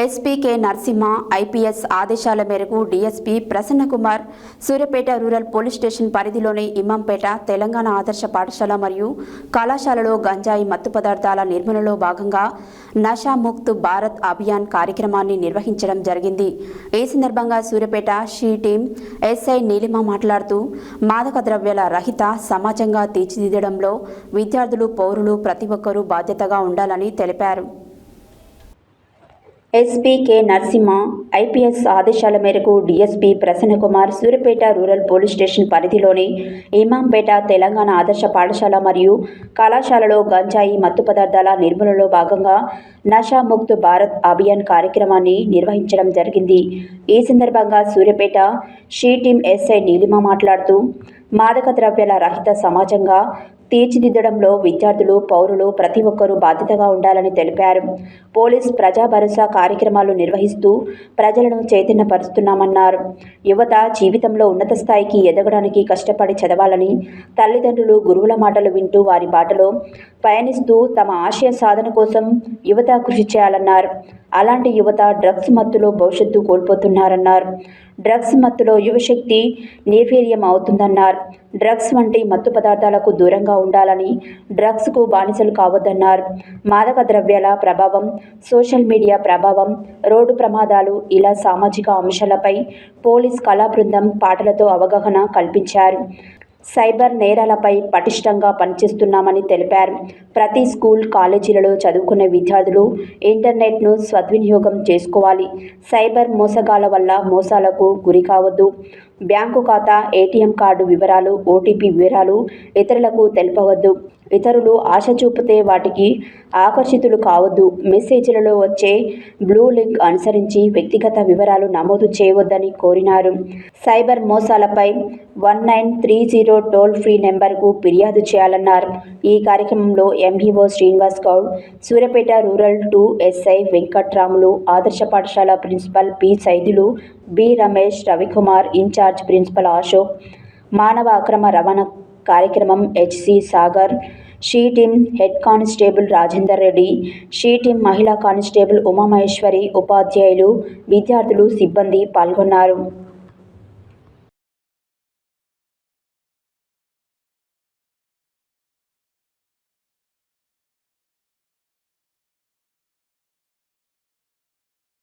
ఎస్పీకే Narasimha IPS ఆదేశాల మేరకు DSP Prasannakumar Suryapet rural police station పరిధిలోని ఇమ్మంపేట తెలంగాణ ఆదర్శ పాఠశాల మరియు కళాశాలలో గంజాయి మత్తు పదార్థాల నిర్మూలనలో భాగంగా నషాముక్త్ భారత్ అభియాన్ కార్యక్రమాన్ని నిర్వహించడం జరిగింది. ఈ సందర్భంగా Suryapet she team SI Neelima మాట్లాడుతూ మాదక ద్రవ్యాల రహిత సమాజంగా తీర్చిదిద్దడంలో విద్యార్థులు పౌరులు ప్రతి ఒక్కరూ బాధ్యతగా ఉండాలని తెలిపారు. ఎస్పీకే నరసింహ ఐపీఎస్ ఆదేశాల మేరకు DSP Prasannakumar Suryapet rural police station పరిధిలోని ఇమాంపేట తెలంగాణ ఆదర్శ పాఠశాల మరియు కళాశాలలో గంజాయి మత్తు పదార్థాల నిర్మూలనలో భాగంగా నషాముక్త్ భారత్ అభియాన్ కార్యక్రమాన్ని నిర్వహించడం జరిగింది. ఈ సందర్భంగా Suryapet she team SI Neelima మాట్లాడుతూ మాదక ద్రవ్యాల రహిత సమాజంగా తీర్చిదిద్దడంలో విద్యార్థులు పౌరులు ప్రతి ఒక్కరూ బాధ్యతగా ఉండాలని తెలిపారు. పోలీస్ ప్రజా భరోసా కార్యక్రమాలు నిర్వహిస్తూ ప్రజలను చైతన్యపరుస్తున్నామన్నారు. యువత జీవితంలో ఉన్నత స్థాయికి ఎదగడానికి కష్టపడి చదవాలని తల్లిదండ్రులు గురువుల మాటలు వింటూ వారి బాటలో పయనిస్తూ తమ ఆశయ సాధన కోసం యువత కృషి చేయాలన్నారు. అలాంటి యువత డ్రగ్స్ మత్తులో భవిష్యత్తు కోల్పోతున్నారన్నారు. డ్రగ్స్ మత్తులో యువశక్తి నిర్వీర్యం అవుతుందన్నారు. డ్రగ్స్ వంటి మత్తు పదార్థాలకు దూరంగా ఉండాలని డ్రగ్స్కు బానిసలు కావద్దన్నారు. మాదక ద్రవ్యాల ప్రభావం సోషల్ మీడియా ప్రభావం రోడ్డు ప్రమాదాలు ఇలా సామాజిక అంశాలపై పోలీస్ కళా బృందం పాటలతో అవగాహన కల్పించారు. సైబర్ నేరాలపై పటిష్టంగా పనిచేస్తున్నామని తెలిపారు. ప్రతి స్కూల్ కాలేజీలలో చదువుకునే విద్యార్థులు ఇంటర్నెట్ను సద్వినియోగం చేసుకోవాలి. సైబర్ మోసగాల వల్ల మోసాలకు గురి కావద్దు. బ్యాంకు ఖాతా ఏటీఎం కార్డు వివరాలు ఓటీపీ వివరాలు ఇతరులకు తెలపవద్దు. ఇతరులు ఆశ చూపితే వాటికి ఆకర్షితులు కావద్దు. మెసేజ్లలో వచ్చే బ్లూ లింక్ అనుసరించి వ్యక్తిగత వివరాలు నమోదు చేయవద్దని కోరినారు. Cyber మోసాలపై one nine three zero toll free నెంబర్కు ఫిర్యాదు చేయాలన్నారు. ఈ కార్యక్రమంలో MEO Srinivas Goud Suryapet rural two SI Venkatramulu ఆదర్శ పాఠశాల principal P Saidulu B Ramesh Ravikumar incharge principal Ashok మానవ అక్రమ రవాణా కార్యక్రమం HC Sagar. She team head constable Rajender Reddy she team మహిళా కానిస్టేబుల్ ఉమామహేశ్వరి ఉపాధ్యాయులు విద్యార్థులు సిబ్బంది పాల్గొన్నారు.